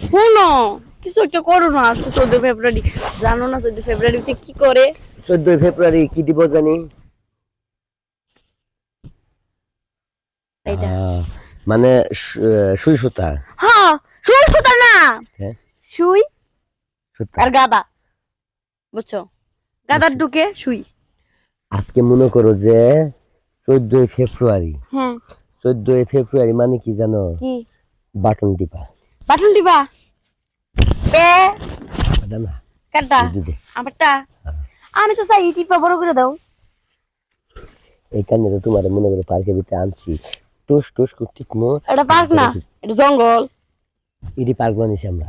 শোনো কিছু একটা করো না আজকে চোদ্দ ফেব্রুয়ারি। জানো না চোদ্দ ফেব্রুয়ারিতে কি করে? চোদ্দই ফেব্রুয়ারি কি দিব জানি? মানে সুই সুতা। হ্যাঁ সুই সুতা না। হ্যাঁ। সুই আর গাদা। বুঝছ। গাদার ঢুকে সুই। আজকে মনে করো যে চোদ্দই ফেব্রুয়ারি। হ্যাঁ। চোদ্দই ফেব্রুয়ারি মানে কি জানো? কি? বাটন টিপা। দিবা? পে না কাটা আমারটা? হ্যাঁ। আমি তো চাই টিপা বড় করে দাও। এইখানে তো তোমার মনে করো পার্কের ভিতরে আনছি। টুস টুস করতে কোনো এটা পার্ক না এটা জঙ্গল। এটি পার্ক বানিয়েছি আমরা।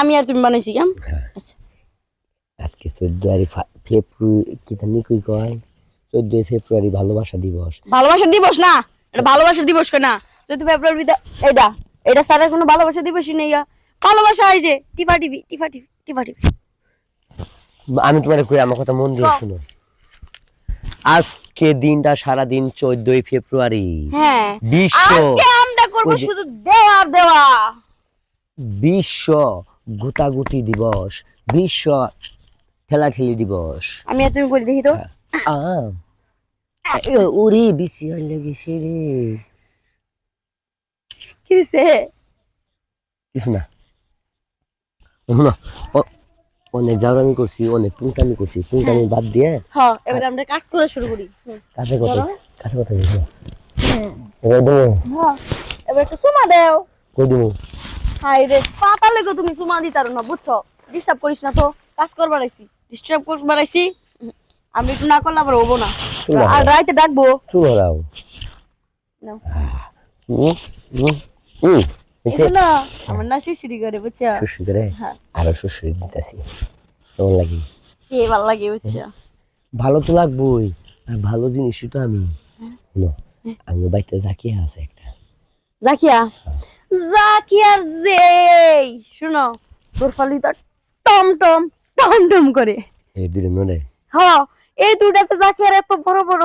আমি আর তুমি বানাইছি কেম? হ্যাঁ। আচ্ছা। আজকে চোদ্দই ফেব্রুয়ারি কি জানি কই কয়? চোদ্দই ফেব্রুয়ারি ভালোবাসা দিবস। ভালোবাসা দিবস না? এটা ভালোবাসা দিবস না? যদি ফেব্রুয়ারি এটা এটা স্যারের কোনো ভালোবাসা দিবসই নেই গা। ভালোবাসা এই যে টিপা টিভি টিপা টিভি টিপা টিভি আমি তোমার কই আমার কথা মন দিয়ে। শুনো। আজকে দিনটা সারা দিন চোদ্দই ফেব্রুয়ারি। হ্যাঁ। বিশ্ব আজকে আমরা করব শুধু দেওয়া দেওয়া। বিশ্ব গুতাগুতি দিবস বিশ্ব খেলাখেলি দিবস। আমি আর তুমি করে দেখি তো। আম ওরে বেশি হয়ে লেগেছে রে। কি হইছে কিছু না। শোনো, অনেক জাউরামি করছি অনেক করছি। টুংটামি বাদ দিয়ে হ্যাঁ এবার আমরা কাজ করা শুরু করি। হুম। কাছে কথা বলো। কাছে কথা বলছো এবার দেবো। হ্যাঁ এবার একটু সুমা দেও। কই দেবো? হাই রে পাতা লেগে তুমি সুমা দিতারো না বুঝছ? ডিস্টার্ব করিস না তো কাজ করবার আইছি। ডিস্টার্ব করবার আইছি। আমি একটু না করলে আবার হব না। আর রাইতে ডাকবো। হুম এটা না আমার না শিশিরি করে বুঝছ? শুশু করে? হ্যাঁ। আরও শুশু দিতেছি কেমন লাগি? কে ভালো লাগে বুঝছ? ভালো তো লাগবোই আর ভালো জিনিসই তো আমি। শুনো আমি বাড়িতে জাকিয়া আছে একটা। জাকিয়া? জাকিয়ার যেই শুনো তোর ফালি তো টম টম টম টম করে। এই দুটো নড়ে। হ এই দুটাতে জাকিয়ার এত বড় বড়।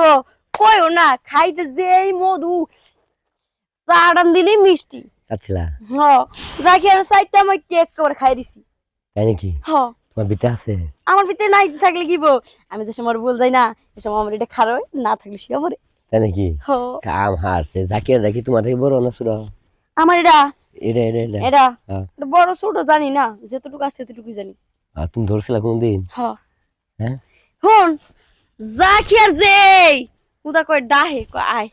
কইও না খাইতে যেই মধু চাড়ান দিলেই মিষ্টি। চাচ্ছিলা? হ জাকিয়ার সাইডটা আমি টেক করে খাই দিছি। তাই নাকি? হ। তোমার বিতে আছে? আমার ভিতরে নাই থাকলে কি বো? আমি তো সময় বল যাই না এ সময় আমার এটা খারাপ না থাকলে শুয়ে পড়ে তাই নাকি? কাম হারছে জাকিয়া দেখি তোমার থেকে বড় না সুরা আমার এটা। এটা এটা এটা। এটা। হ্যাঁ। বড় ছোট জানি না যতটুকু আছে ততটুকু জানি। আর তুমি ধরছিলা কোনদিন? হ। হ্যাঁ হন জাকিয়ার যেই। উদা কয় ডাহে কয় আয়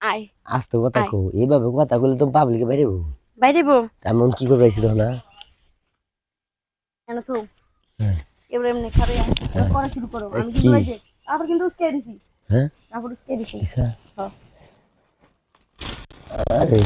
আয় আজ তো কথা। কো এইভাবে কথা কইলে তো পাবলিকে বাইরে হব। বাইরে বো তেমন কি করে পাইছি না? কেন তো এবারে এমনি খাবে হ্যাঁ। করা শুরু করো। আমি কি? কিন্তু আবার কিন্তু উস্কে দিছি। হ্যাঁ? আবার উস্কে দিছি। হ্যাঁ। আরে।